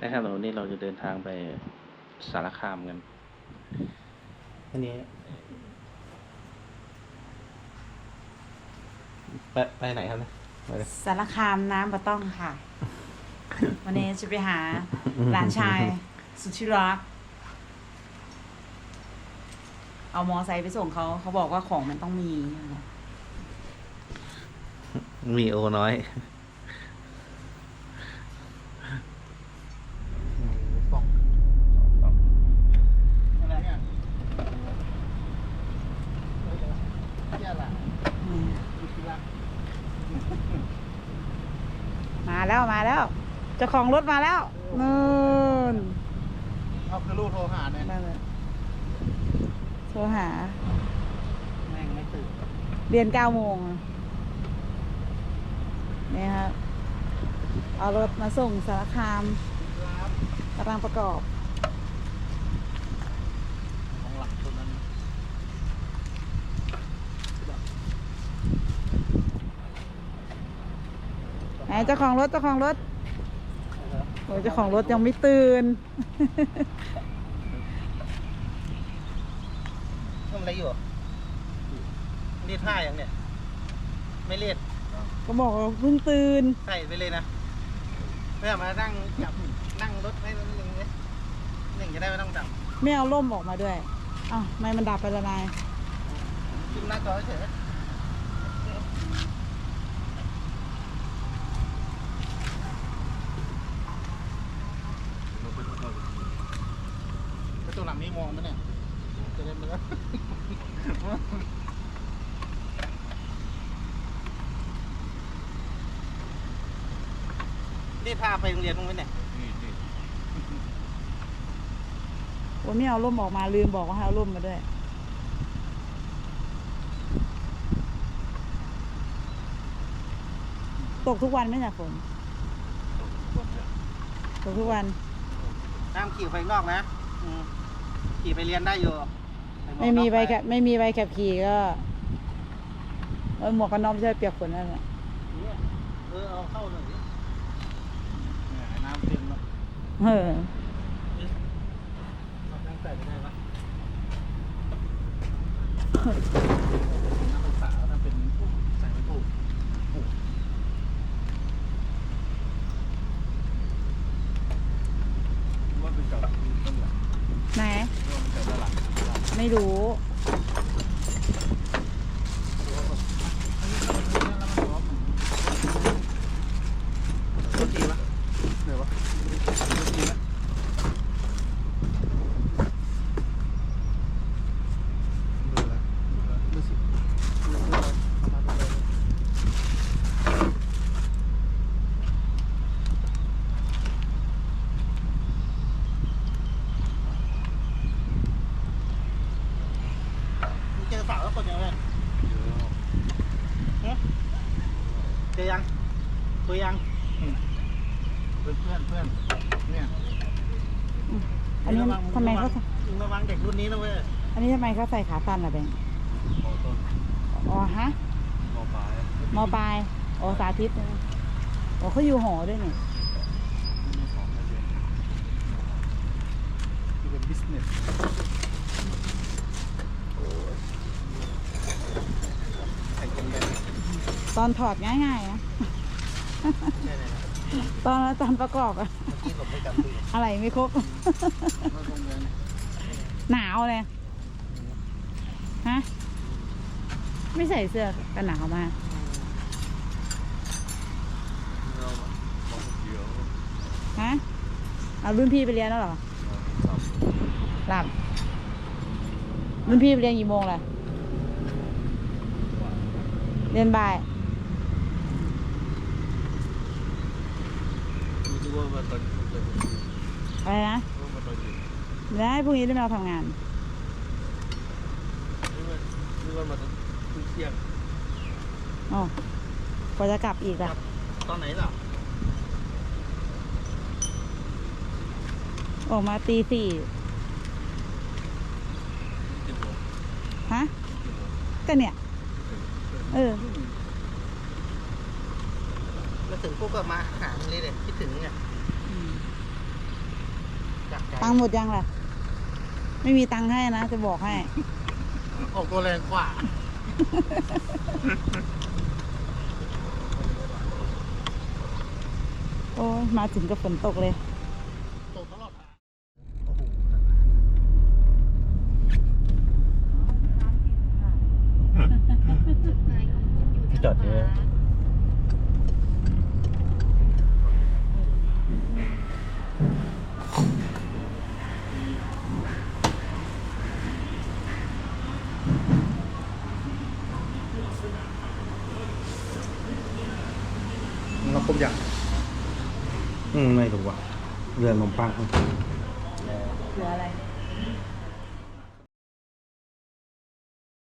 นะครับวันนี้เราจะเดินทางไปสารคามกัน อันนี้ ไปไปไหนครับเนี่ยไปเลยสารคามน้ำปะต้องค่ะ วันนี้จะไปหาหลานชายสุดที่รัก เอามอไซค์ไปส่งเขา เขาบอกว่าของมันต้องมี มีโอน้อย มาแล้วมาแล้วเจ้าของรถมาแล้วนู่นเอาคือลูกโทรหาเนี่ยนั่นแหละโทรหา แม่งไม่ตื่นเรียนเก้าโมงนี่ครับเอารถมาส่งสารคามครับกำลังประกอบ ของหลังตัวนั้น ไหน เจ้าของรถเจ้าของรถโอ้ยเจ้าของรถยังไม่ตื่นทำอะไรอยู่รีดผ้าอย่างเนี่ย ไม่รีดก็บอกว่าเพิ่งตื่น ใส่ไปเลยนะเพื่อมานั่งจับนั่งรถให้มันหนึ่งเนี่ยหนึ่งจะได้ไม่ต้องจับไม่เอาร่มออกมาด้วยอ้าวทำไมมันดับไปละนายจิ้มหน้าจอเฉยประตูหลัง นี้มองไหมเนี่ยจะได้ไม่ได้รีดผ้าไปโรงเรียนมั้งไหมเนี่ยโอ้ยไม่เอาร่มออกมาลืมบอกว่าให้เอาร่มมาด้วย ตกทุกวันไหมเนี่ยฝนตกทุกวันห้ามขี่ไปข้างนอกนะ อืม ขี่ไปเรียนได้อยู่ไม่มีใบขับไม่มีใบขับขี่ก็เออหมวกกันน็อกไม่ใช่เปียกฝนนั่นแหละเนี่ยเออเอาเข้าหน่อยดิเนี่ยน้ำเต็มแล้วเออ เอาน้ำใส่ไม่ได้ปะน้ำเป็นสาวน้ำเป็นใส่ไม่ถูกว่าเป็นกับต้นหลัง ไหน ว่าเป็นกับด้านหลัง ไม่รู้ รถดีปะเดี๋ยววะรถดีปะดูอะไรดูสิดูอะไรเอามาดูเลยมึงเจอสาวแล้วคนยังไงฮะเจอยังตัว ยังเพื่อนเพื่อนเพื่อนเนี่ยอันนี้ทำไมเขามึงระวังเด็กรุ่นนี้นะเว้ยอันนี้ทำไมเขาใส่ขาสั้นล่ะแบงค์มอต้นอ๋อฮะมอปลายมอปลายอ๋อสาธิตนะอ๋อเขาอยู่หอด้วยนี่มีของมาเรียนที่เป็นบิสเนสแข่งกันแบบตอนถอดง่ายๆนะ ใช่เลยนะตอนตอนประกอบอะเมื่อกี้ผมไปจำตีอะไรไม่ครบมาโรงเรียนหนาวเลยฮะไม่ใส่เสื้อกันหนาวมากเราบอกเดียวฮะเอารุ่นพี่ไปเรียนแล้วเหรอหลับรุ่นพี่ไปเรียนกี่โมงล่ะเรียนบ่าย ไม่รู้ว่ามาตอนตอนอะไรนะว่ามาตอนเย็นแล้วให้พรุ่งนี้ได้มาทำงานนึกว่านึกว่ามาตอนเที่ยงอ๋อกว่าจะกลับอีกอะตอนไหนล่ะ ออกมาตีสี่สิบโมงฮะก็เนี่ย เออมาถึงพวกก็มาหามึงเลยเด็คิดถึงเนี่ยอืม นักใจตังค์หมดยังล่ะ ไม่มีตังค์ให้นะ จะบอกให้ ออกตัวแรงกว่า โอ้ยมาถึงก็ฝนตกเลย ตกตลอดทางโอ้โหจอดเยอะ เราครบอย่างอืมไม่รู้ว่ะเรือนนมปัง เหลืออะไรเนี่ย